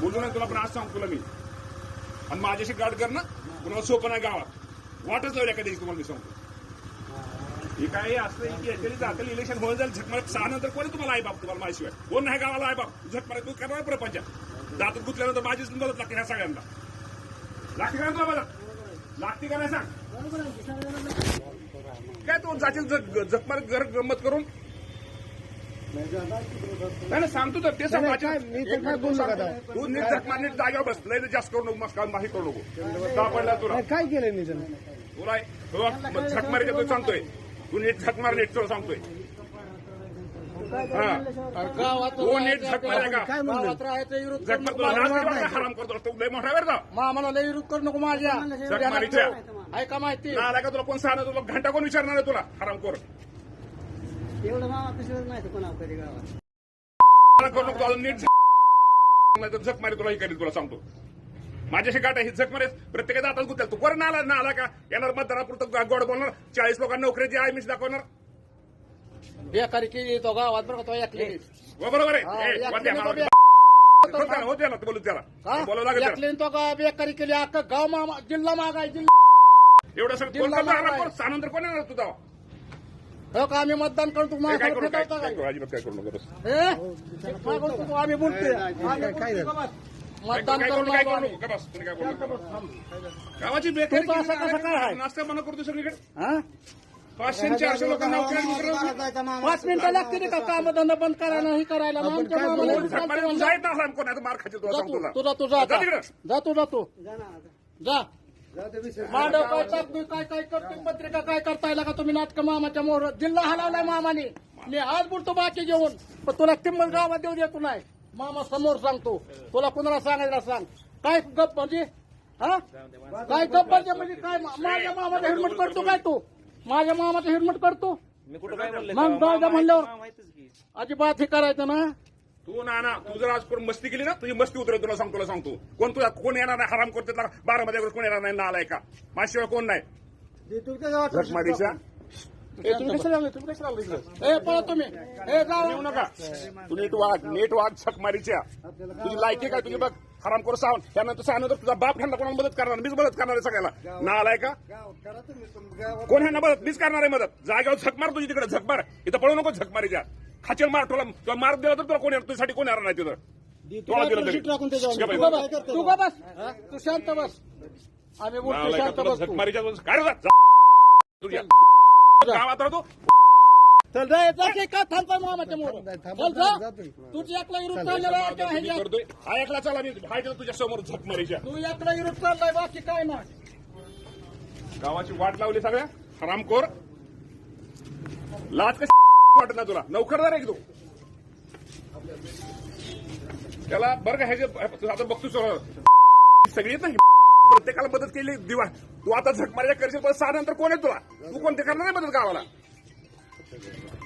बोलू नाही तुला पण आज सांग तुला मी आणि माझ्याशी गाठ कर ना कुणाला सोपं नाही गावात. वाटच लावल्या कधी तुम्हाला मी सांगतो. हे काय असलं की याच्याने जातील इलेक्शन होऊन जाईल झकमार सहा नंतर कोणी तुम्हाला आई बाप तुम्हाला माझ्याशिवाय कोण नाही गावाला आई बाप? झकमार तू करणार प्रपंच. जातात गुतल्यानंतर माझीच मदत लागते ह्या सगळ्यांना. लागते का तुला मदत लागते का नाही सांग? काय तू जातील झकमार घर गंमत करून? नाही नाही, सांगतो तर ते सांग माझ्या- मी तर काय बोललो का आता? तू नीट झकमार नीट जागेवर बस लय जास्त करू नको मस्त माही करू नको. का पडला तुला? नाही, काय केलं तर तुला तुला तू सांगतोय. तू नीट झकमार नीट तुला सांगतोय. हा. तू नीट झकमार आहे का काय म्हणलं? तुला. नाच नाही हराम करतो? तू लय मोठा जा मामाला लय विरोध करू नको माझ्या. झकमारीच्या ऐका माहिती. आला का तुला कोण सांगणार? तुला घंटा कोण विचारणार आहे तुला? हराम कर. एवढं कोणा कधी गावात. करू नीट झक- नाही तर झक मारी तुला हे तुला सांगतो. माझ्याशी गाठ आहे ही झक मारे प्रत्येकाचा आता गुत्याल तू कोण आला ना आला का? येणार मतदारापुरतं गोड बोलणार. चाळीस लोकांना नोकरीची आहे मी दाखवणार. बेकारी केली तो गावात बरं का तो ऐकली हो, बरोबर आहे. ए, वाद्या. तो त्याला, त्याला, बोलू त्याला. बोलावं लागेल त्याला. तो का बेकारी केली. अख्खा गाव मामा जिल्हा मागाय जिल्हा एवढं सगळं कोण जिल्हा करणार. कर? सानंतर कोण येणार तुझा हो का आम्ही मतदान करतो हे काय करू काय काय करू अजिबात काय करू नको बस. हे? काय करतो तू? आम्ही बोलतोय काय- आम्ही काय बोलतोय झालं? का बस? काय मतदान काय करू काय करू आम्ही. नको का बस तुम्ही काय करू नका. गावाची बेकारी तू असं कसं काय आहे? नाश्ता बंद करतो सगळीकडे हा? चारशे लोकांना. पाच मिनिटं लागतील का काम धंदा बंद करायला हे करायला मग आमच्या काय मामाला बोलू? विरोध झकमारी करतो तू म्हणलं. जायत ना हराम कोण नाही तर मार खातील तुला जा सांगतो तू तुला. तुझा तुझा जा तिकडं. जा तू जा तू जा मांडव काय काय काय करतोय पत्रिका काय करताय? का तुम्ही नाटक मामाच्या मोहर जिल्हा हलवलाय मामाने. मी आज बोलतो बाकी घेऊन. पण तुला किंमत गावात देऊ देतो नाही. मामा समोर सांगतो. तुला कुणाला सांगायला सांग. काय गप म्हणजे? हा? काय गप म्हणजे? म्हणजे काय माझ्या मामाचा हेल्मेट करतो काय तू? माझ्या मामाचा हेल्मेट करतो मग जाऊ द्या म्हणल्यावर अजिबात हे करायचं ना? तू ना ना तू जर आज कोण मस्ती केली ना तुझी मस्ती उतरेल तुला सांगतो तुला सांगतो. कोण तुला कोण येणार नाही हराम करते बारा मध्ये कोण येणार नाही नालाय का माझ्याशिवाय कोण नाही. ए, तुम्ही कसं लागले तुम्ही कसं लागले इकडे? ए पळा तुम्ही. ए जाऊ येऊ नका. तू नीट वाग नीट वाग झकमारीच्या तुझी लायकी काय? तुझी बघ. हराम करू सांग त्यानंतर सांगणार तुझा बाप ह्यांना कोणाला मदत करणार? मीच मदत करणार आहे सगळ्याला. ना आलाय का? गावात करा तुम्ही तुम- गावात कोण ह्यांना मदत? मीच करणार आहे मदत. जागेवर झक मार तुझी तिकडे झक मार. इथं पळू नको झक मारीच्या. खाचेल मार तुला. तुला मार दिला तर तुला कोण येणार? तुझ्यासाठी कोण येणार नाही तिथं? तुला दिलं तरी तू बस? तू का बस. तू शांत बस. आम्ही बोलतो नालायका, शांत तुला बस झक. मारीच्या काय. तुझ्या गावात राहतो. चल की मामाच्या मोर? चल जा. तुझी एकला विरोध चाललेला आहे का मी ह्याच्यात? करतोय हा एकला चला मी हाय तुझ्या समोर झक मारीच्या तू एकला चाललाय बाकी काय नाही. गावाची वाट लावली सगळ्या? हरामखोर लाच कशी वाटत ना तुला? नौकरदार आहे की तू त्याला बरं का ह्याचे तू आता बघतो सगळी येत नाही प्रत्येकाला मदत केली दिवा. तू आता झक मारायच्या करशील पण सहा नंतर कोण आहे तुला? तू कोणते करणार नाही मदत गावाला? Thank you.